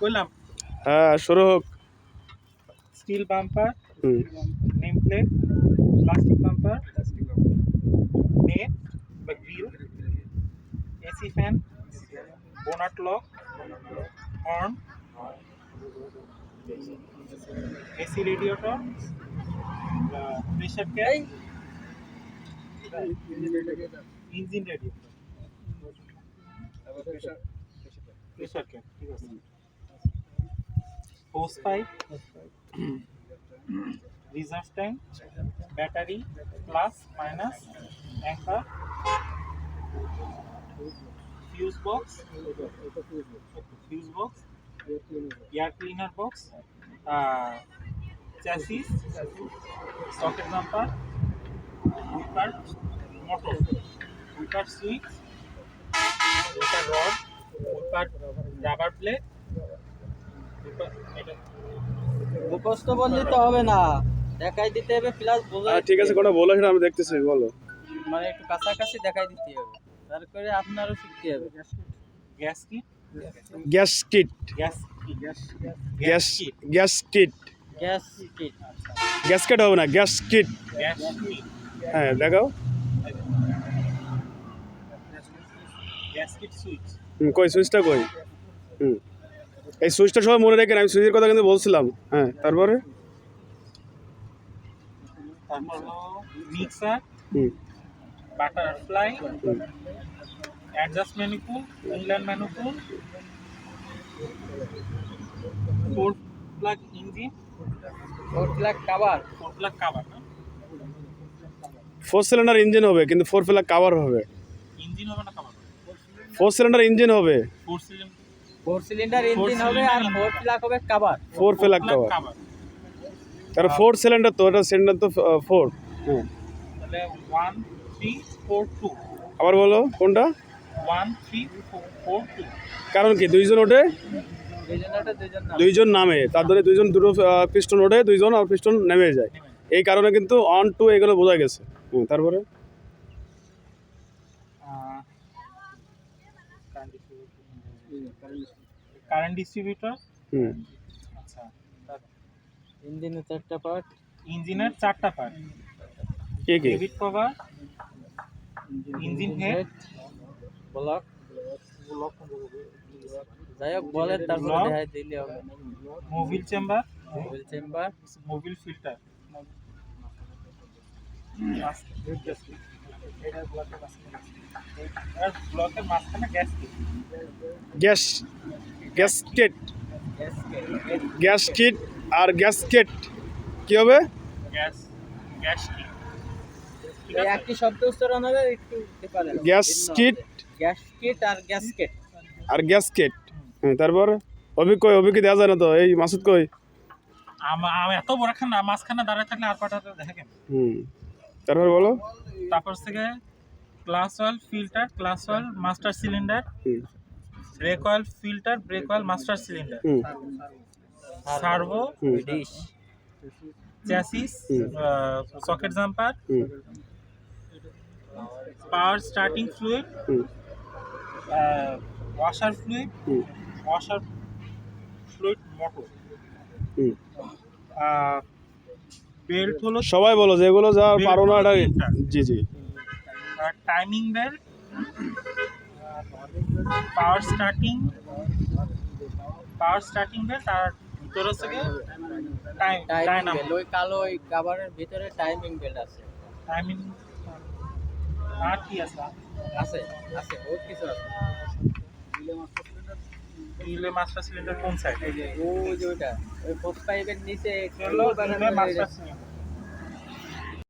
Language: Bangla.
করলাম। হ্যাঁ শুরু হোক। Steel bumper name plate plastic bumper net বা grill AC fan bonnet lock horn AC radiator pressure cap engine radiator pressure cap ঠিক আছে। hose pipe, reserve tank, battery, plus, minus, anchor, fuse box, fuse box, air cleaner box, uh, chassis, socket jumper, wicker motor, wicker switch, wicker rod, wicker rubber plate, মুখস্থ বললে তো হবে না। দেখাই দিতে হবে প্লাস বোঝা হ্যাঁ ঠিক আছে কোনটা বলো সেটা আমি দেখতেছি বলো। মানে একটু কাছাকাছি দেখাই দিতে হবে। তারপরে আপনারও শিখতে হবে। Gas kit gas kit gas gas gas gas kit gas kit gas kit হবে না গ্যাস কিট হ্যাঁ দেখাও। Gas kit switch. হুম, কই সুইচটা কই? হুম। এই সুইচটা সবাই মনে রাখেন আমি সুইচের কথা কিন্তু বলছিলাম। হ্যাঁ তারপরে? Mixer butterfly adjust England four plug engine four plug cover. Four plug cover four cylinder engine হবে কিন্তু ফোর ফিলার কাভার হবে। ইঞ্জিন হবে না কাভার? ফোর সিলিন্ডার ইঞ্জিন হবে। Four cylinder four cylinder engine হবে আর ফোর প্লাগ হবে কাভার ফোর ফিলার কাভার কারণ ফোর সিলিন্ডার তো এটা সিলিন্ডার তো ফোর হ্যাঁ তাহলে ওয়ান থ্রি ফোর টু আবার বলো কোনটা? ওয়ান থ্রি ফোর টু কারণ কি দুইজন ওঠে? দুইজন নামে। তার ধরে দুইজন দুটো পিস্টন ওঠে দুইজন আর পিস্টন নেমে যায়। এই কারণে কিন্তু অন টু এগুলো বোঝা গেছে। হুম, তারপরে? কারেন্ট ডিস্ট্রিবিউটর হুম আচ্ছা ইঞ্জিনের চারটা পার্ট ইঞ্জিনের চারটা পার্ট কে কে? David cover engine head block যাই হোক বলেন তারপরে. দেখাই দিলে হবে। Mobil chamber wheel chamber mobil filter ব্লকের মাঝখানে গ্যাস আর গ্যাস কিট কি হবে? গ্যাস একই শব্দ উচ্চারণ হবে। একটু আর গ্যাসকেট আর গ্যাস কিট হ্যাঁ তারপর অভিক কই? অভিক দেওয়া যায় না তো? এই মাসুদ কই? আমি এত বড় খান না মাঝখানে দাঁড়ায় থাকলে আর পাঠাতে দেখেন। হুম তারপর বলো। তারপর থেকে class oil filter class oil master cylinder brake oil filter brake oil master cylinder servo dish chassis socket jumper power starting fluid washer fluid washer fluid motor belt হলো সবাই বলো যেগুলো যা পারো না এটা। জি জি। Timing belt. Power starting power starting belt আর ভিতরে থেকে টাইম টাইমিং ওই কালো ওই কাভারের ভিতরে টাইমিং বেল্ট আছে। টাইমিং আর কি আছে? আছে আছে বহুত কিছু আছে। রিলে মাস্টার সিলিন্ডার কোন সাইড ওই যে ওইটা ওই পোস্ট পাইপের নিচে মাস্টার সিলিন্ডার